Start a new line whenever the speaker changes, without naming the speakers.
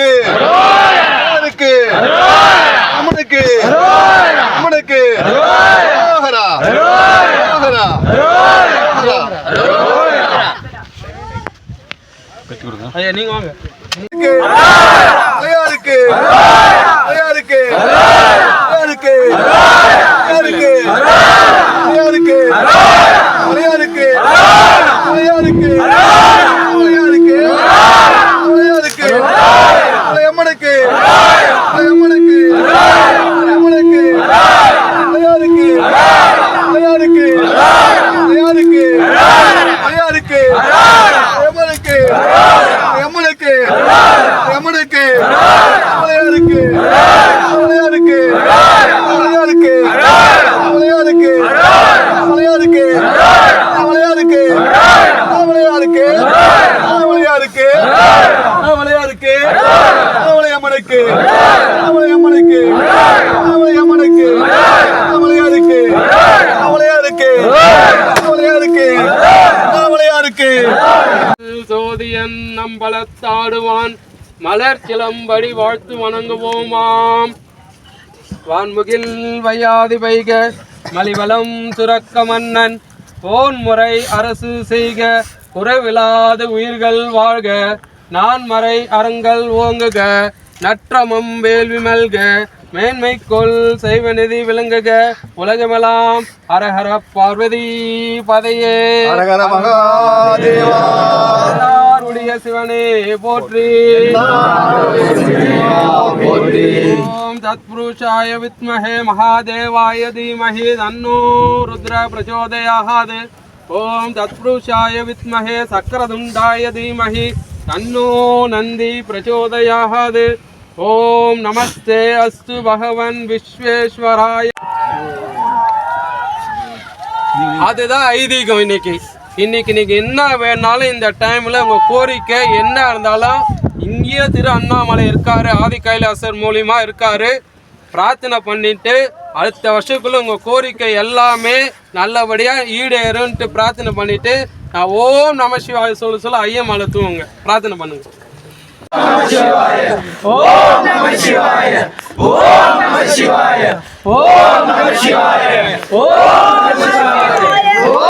அம்மனுக்கு அம்மனுக்கு அம்மனுக்கு அம்மனுக்கு அரோகரா அரோகரா
ஐயா நீங்க வாங்க.
அலையாருக்கு அலையம்மனுக்கு அலையம்மனுக்கு அலையம்மனுக்கு அலையாருக்கு அலையாருக்கு அலையாருக்கு அலையாருக்கு அலையாருக்கு அலையாருக்கு அலையாருக்கு அலையாருக்கு அலையாருக்கு அலையம்மனுக்கு அலையம்மனுக்கு அலையம்மனுக்கு அலையாருக்கு அலையாருக்கு அலையாருக்கு அலையாருக்கு
சோதியன் நம்பலத்தாடுவான். மலர் சிலம்படி வாழ்த்து வணங்குவோமாம். வான்முகில் வையாதி வைக மலிவலம் சுரக்க மன்னன். போன் முறை அரசு செய்க குறைவிலாத உயிர்கள் வாழ்க. நான் மறை அறங்கள் ஓங்குக நற்றமம் வேள்வி மல்க. மேன்மை கொள் செய்வநிதி விளங்குக உலகமெல்லாம் ஹரஹர பார்வதி பதையே.
அரகர மகாதேவா.
சிவனே போற்றி. ஓம் தத்புருஷாய வித்மஹே மகாதேவாய தீமஹி தன்னோ ருத்ர பிரச்சோதயாத் ஓம் தத்புருஷாய வித்மஹே சக்கரதுண்டாய தீமஹி தன்னோ நந்தி பிரச்சோதயாத் ஓம் நமஸ்தே அஸ்து பகவன் விஸ்வேஸ்வராய. அதுதான் ஐதீகம் இன்னைக்கு. இன்னைக்கு நீங்க என்ன வேணாலும் இந்த டைம்ல உங்க கோரிக்கை என்ன இருந்தாலும் இங்கேயே திரு அண்ணாமலை இருக்காரு ஆதி கைலாசர் மூலியமா இருக்காரு. பிரார்த்தனை பண்ணிட்டு அடுத்த வருஷத்துக்குள்ள உங்க கோரிக்கை எல்லாமே நல்லபடியா ஈடேறுன்ட்டு பிரார்த்தனை பண்ணிட்டு நான் ஓம் நம சிவாய சொல்ல சொல்ல ஐயம் அழுத்துவோங்க. பிரார்த்தனை பண்ணுங்க.
Шивая! Ом Нама Шивая! Ом Нама Шивая! Ом Нама Шивая! Ом Нама Шивая!